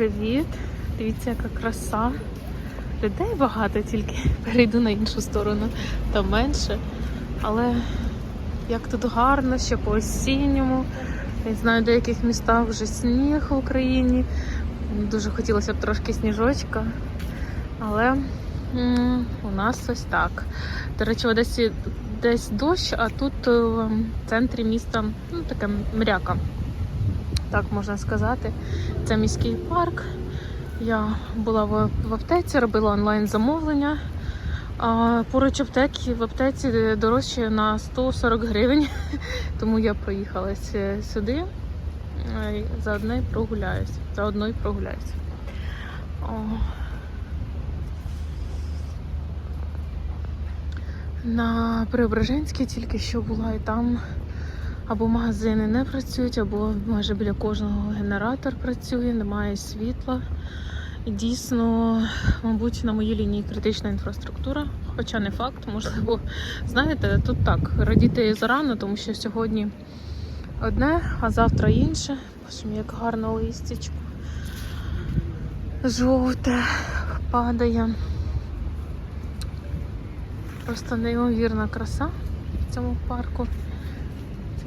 Привіт! Дивіться, яка краса. Людей багато, тільки перейду на іншу сторону, там менше. Але як тут гарно, ще по осінньому. Я знаю, в деяких містах вже сніг в Україні. Дуже хотілося б трошки сніжочка. Але у нас ось так. До речі, в Одесі десь дощ, а тут е, в центрі міста ну, таке мряка. Так можна сказати. Це міський парк. Я була в, аптеці, робила онлайн замовлення. А поруч аптеки в аптеці дорожче на 140 гривень, тому я проїхала с- сюди. е, Заодно і прогуляюсь. Заодно і прогуляюсь. О. На Преображенській тільки що була і там або магазини не працюють, або майже біля кожного генератор працює, немає світла. І дійсно, мабуть, на моїй лінії критична інфраструктура, хоча не факт, можливо, знаєте, тут так, радіти зарано, тому що сьогодні одне, а завтра інше. Боже, як гарно листячко. Жовте падає. Просто неймовірна краса в цьому парку.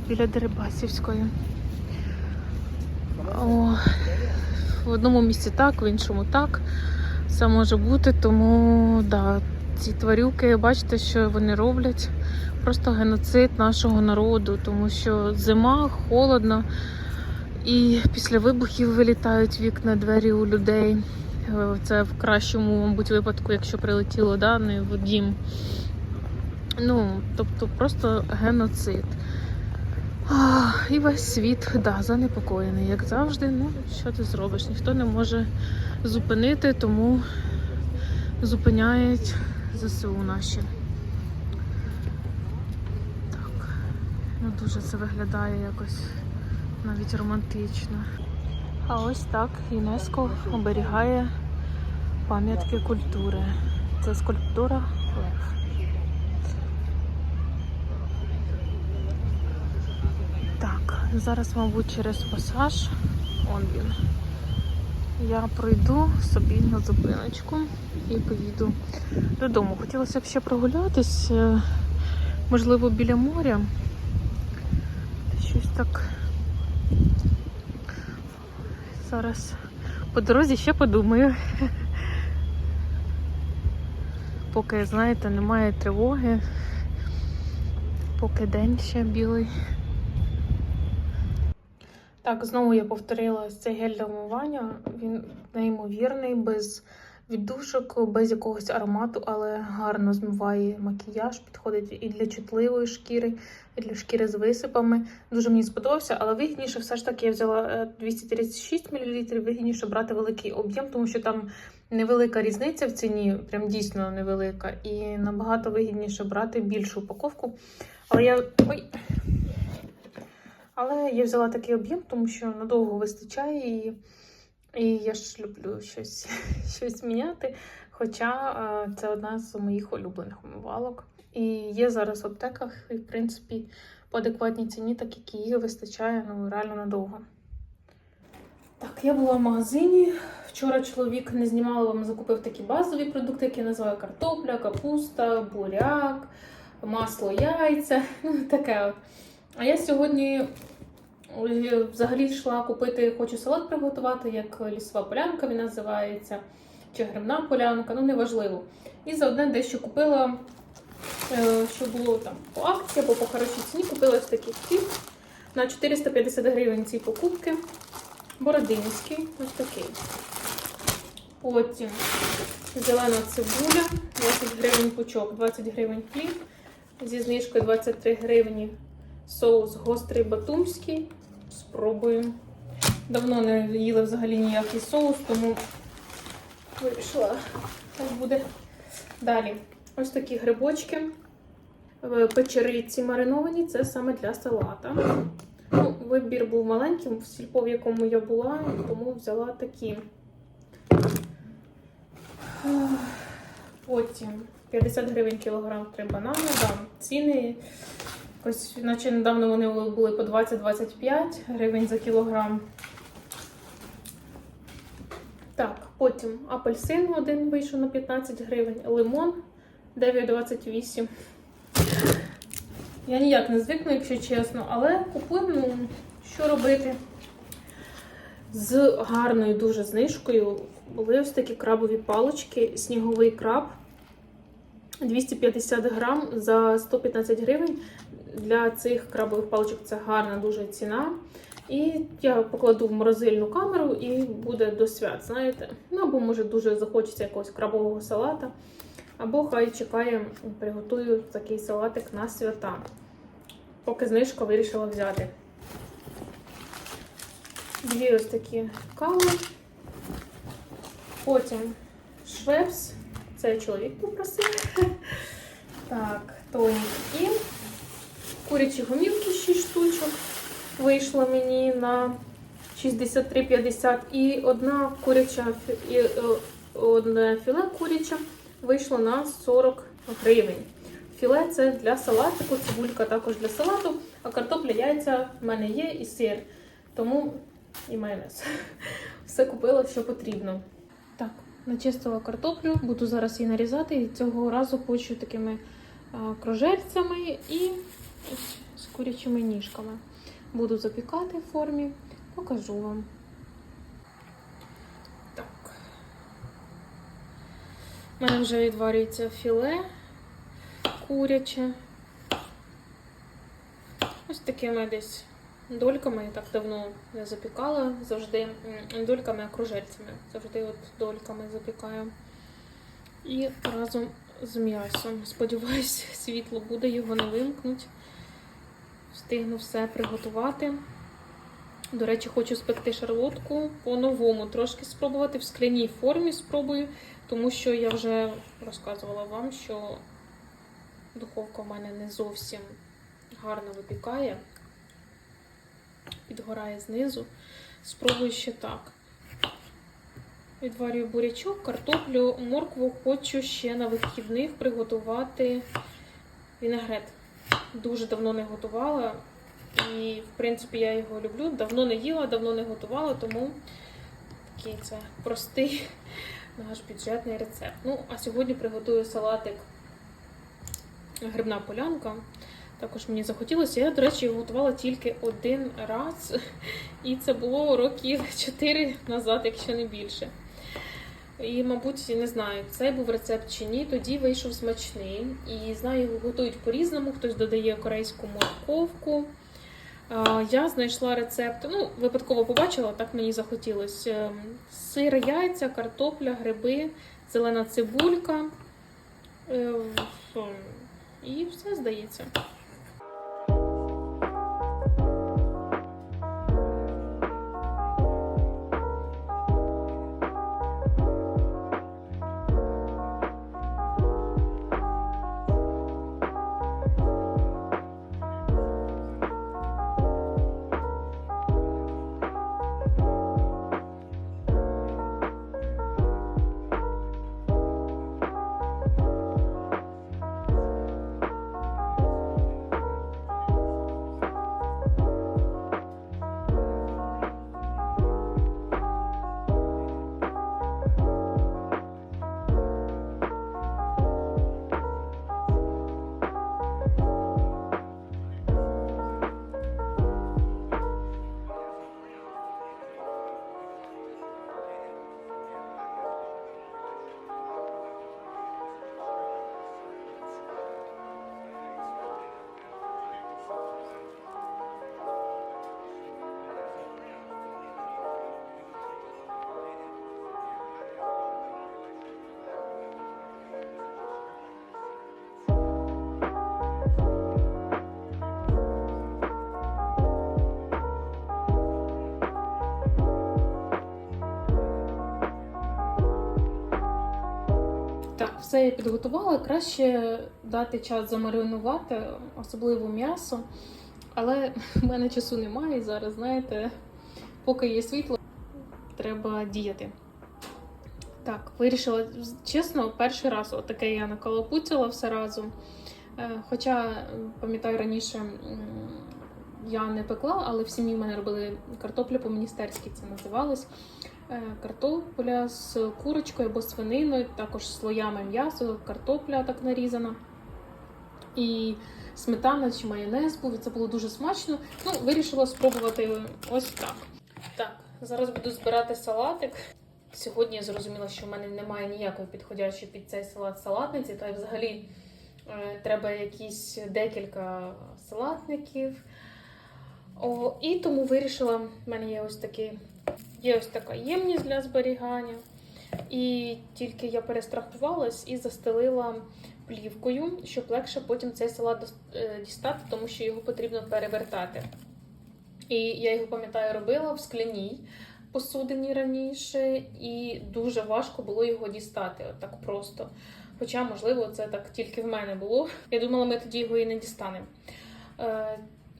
Біля Дерибасівської. О, в одному місці так, в іншому так. Все може бути, тому да, ці тварюки, бачите, що вони роблять. Просто геноцид нашого народу, тому що зима, холодно, і після вибухів вилітають вікна, двері у людей. Е, Це в кращому, мабуть, випадку, якщо прилетіло, да, не в дім. Ну, тобто просто геноцид. І весь світ да, занепокоєний, як завжди. Ну, що ти зробиш? Ніхто не може зупинити, тому зупиняють ЗСУ наші. Так, ну дуже це виглядає якось навіть романтично. А ось так ЮНЕСКО оберігає пам'ятки культури. Це скульптура Лев. Так, зараз, мабуть, через пасаж. Он він. Я пройду собі на зупиночку і поїду додому. Хотілося б ще прогулятись, е, можливо, біля моря. Щось так. Зараз по дорозі ще подумаю. Поки, знаєте, немає тривоги, поки день ще білий. Так, знову я повторила цей гель для вмивання. Він неймовірний, без віддушок, без якогось аромату, але гарно змиває макіяж, підходить і для чутливої шкіри, і для шкіри з висипами. Дуже мені сподобався, але вигідніше все ж таки я взяла е, 236 мл, вигідніше брати великий об'єм, тому що там невелика різниця в ціні, прям дійсно невелика, і набагато вигідніше брати більшу упаковку. Але я. Ой! Але я взяла такий об'єм, тому що надовго вистачає, і, і я ж люблю щось, щось міняти. Хоча е, це одна з моїх улюблених умивалок. І є зараз в аптеках, і, в принципі, по адекватній ціні, так як її вистачає ну, реально надовго. Так, я була в магазині. Вчора чоловік не знімала вам, закупив такі базові продукти, які я називаю картопля, капуста, буряк, масло, яйця. Ну, таке от. А я сьогодні е, взагалі йшла купити, хочу салат приготувати, як лісова полянка він називається, чи грибна полянка, ну неважливо. І заодне дещо купила, е, що було там по акції або по хорошій ціні, купила ось такий хліб на 450 гривень ці покупки. Бородинський, ось такий. Потім зелена цибуля, 20 гривень пучок, 20 гривень хліб. Зі знижкою 23 гривні соус гострий батумський. Спробую. Давно не їла взагалі ніякий соус, тому вирішила, так буде. Далі. Ось такі грибочки. Печериці мариновані, це саме для салата. Ну, вибір був маленьким в сільпо, в якому я була, тому взяла такі. Потім 50 гривень кілограм три банани. Да, ціни Ось, наче недавно вони були по 20-25 гривень за кілограм. Так, Потім апельсин один вийшов на 15 гривень, лимон 9,28. Я ніяк не звикну, якщо чесно, але купив, ну, що робити. З гарною дуже знижкою були ось такі крабові палички, сніговий краб 250 грам за 115 гривень. Для цих крабових паличок це гарна дуже ціна. І я покладу в морозильну камеру і буде до свят, знаєте. Ну або може дуже захочеться якогось крабового салата. Або хай чекає, приготую такий салатик на свята. Поки знижка вирішила взяти. Дві ось такі кави. Потім швепс. Це чоловік попросив. Так, тонік і курячі гомілки 6 штучок. Вийшло мені на 63,50 і одна куряча і, е, одне філе куряче вийшло на 40 гривень. Філе це для салатику, цибулька також для салату, а картопля, яйця в мене є і сир. Тому і майонез. Все купила, що потрібно. Так, начистила картоплю, буду зараз її нарізати. І цього разу хочу такими кружельцями і з курячими ніжками. Буду запікати в формі, покажу вам. Так. У мене вже відварюється філе куряче. Ось такими десь дольками, я так давно не запікала, завжди дольками, а кружельцями. Завжди от дольками запікаю. І разом з м'ясом. Сподіваюсь, світло буде, його не вимкнуть. Встигну все приготувати. До речі, хочу спекти шарлотку по-новому, трошки спробувати в скляній формі спробую, тому що я вже розказувала вам, що духовка в мене не зовсім гарно випікає, підгорає знизу. Спробую ще так. Відварюю бурячок, картоплю, моркву хочу ще на вихідних приготувати вінегрет. Дуже давно не готувала. І, в принципі, я його люблю. Давно не їла, давно не готувала, тому такий це простий наш бюджетний рецепт. Ну, а сьогодні приготую салатик грибна полянка. Також мені захотілося. Я, до речі, його готувала тільки один раз. І це було років 4 назад, якщо не більше. І, мабуть, не знаю, це був рецепт чи ні. Тоді вийшов смачний. І знаю, його готують по-різному. Хтось додає корейську морковку. Я знайшла рецепт, ну, випадково побачила, так мені захотілося. Ем, Сир, яйця, картопля, гриби, зелена цибулька. Е, І все здається. Все я підготувала. Краще дати час замаринувати, особливо м'ясо. Але в мене часу немає зараз, знаєте, поки є світло, треба діяти. Так, вирішила, чесно, перший раз отаке я накалапуцяла все разом. Е, Хоча, пам'ятаю, раніше я не пекла, але в сім'ї в мене робили картопля по-міністерськи це називалось. Е, Картопля з курочкою або свининою, також слоями м'ясо, картопля так нарізана. І сметана чи майонез був, і це було дуже смачно. Ну, вирішила спробувати ось так. Так, зараз буду збирати салатик. Сьогодні я зрозуміла, що в мене немає ніякої підходящої під цей салат салатниці, та й взагалі е, треба якісь декілька салатників. О, і тому вирішила, в мене є ось такий, є ось така ємність для зберігання. І тільки я перестрахувалась і застелила плівкою, щоб легше потім цей салат е, дістати, тому що його потрібно перевертати. І я його пам'ятаю, робила в скляній посудині раніше, і дуже важко було його дістати, от так просто. Хоча, можливо, це так тільки в мене було. Я думала, ми тоді його і не дістанемо.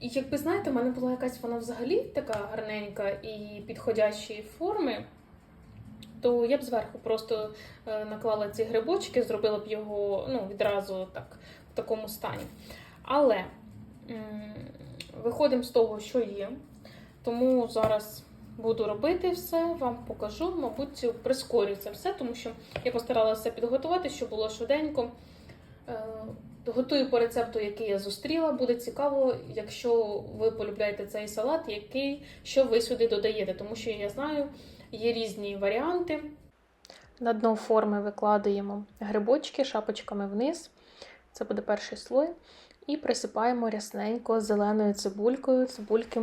Е, і якби знаєте, в мене була якась вона взагалі така гарненька і підходящої форми, то я б зверху просто е, наклала ці грибочки, зробила б його ну, відразу так, в такому стані. Але виходимо з того, що є. Тому зараз буду робити все, вам покажу, мабуть, прискорю це все, тому що я постаралася підготувати, щоб було швиденько. Готую по рецепту, який я зустріла. Буде цікаво, якщо ви полюбляєте цей салат, який що ви сюди додаєте, тому що я знаю, є різні варіанти. На дно форми викладаємо грибочки шапочками вниз. Це буде перший слой. І присипаємо рясненько зеленою цибулькою. Цибульки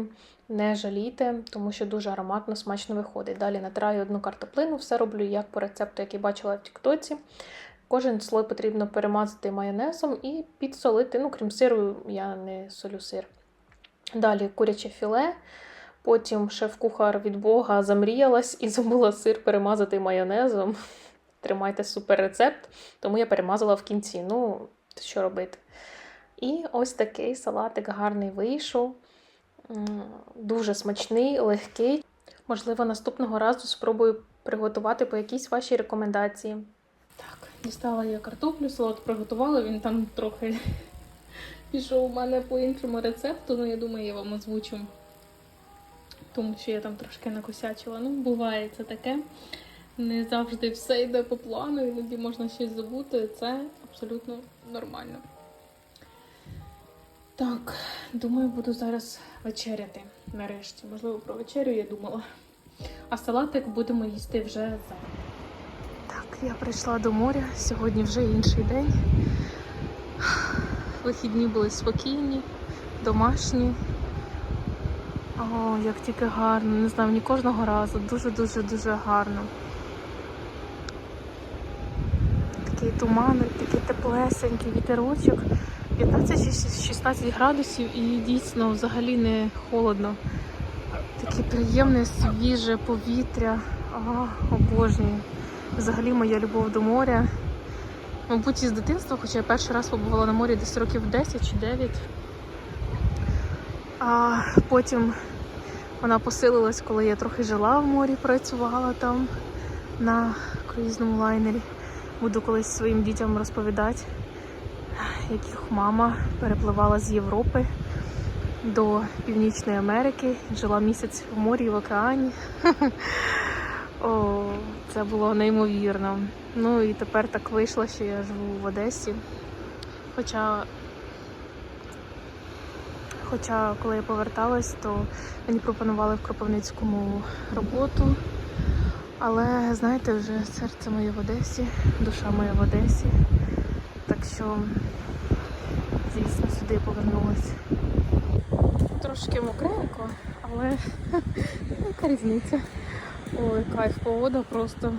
не жалійте, тому що дуже ароматно, смачно виходить. Далі натираю одну картоплину, все роблю як по рецепту, який бачила в Тіктоці. Кожен слой потрібно перемазати майонезом і підсолити. Ну, крім сиру, я не солю сир. Далі куряче філе. Потім шеф-кухар від Бога замріялась і забула сир перемазати майонезом. Тримайте супер рецепт, тому я перемазала в кінці. Ну, що робити? І ось такий салатик гарний вийшов. Дуже смачний, легкий. Можливо, наступного разу спробую приготувати по якійсь вашій рекомендації. Так, дістала я картоплю, салат приготувала, він там трохи пішов у мене по іншому рецепту, ну я думаю, я вам озвучу. Тому що я там трошки накосячила. Ну, буває це таке. Не завжди все йде по плану, іноді можна щось забути. Це абсолютно нормально. Так, думаю, буду зараз вечеряти нарешті. Можливо, про вечерю я думала. А салатик будемо їсти вже завтра. Я прийшла до моря. Сьогодні вже інший день. Вихідні були спокійні, домашні. О, як тільки гарно. Не знаю, мені кожного разу. Дуже-дуже дуже гарно. Такий туман, такий теплесенький вітерочок. 15-16 градусів і дійсно взагалі не холодно. Таке приємне, свіже повітря. Ага, обожнюю. Взагалі моя любов до моря. Мабуть, із дитинства, хоча я перший раз побувала на морі десь років 10 чи 9. А потім вона посилилась, коли я трохи жила в морі, працювала там на круїзному лайнері. Буду колись своїм дітям розповідати, як їх мама перепливала з Європи до Північної Америки, жила місяць в морі в океані. О, це було неймовірно. Ну і тепер так вийшло, що я живу в Одесі. Хоча, хоча коли я поверталась, то мені пропонували в Кропивницькому роботу. Але знаєте, вже серце моє в Одесі, душа моя в Одесі. Так що, звісно, сюди повернулася. Трошки мокренько, але яка різниця. Ой, кайф, погода просто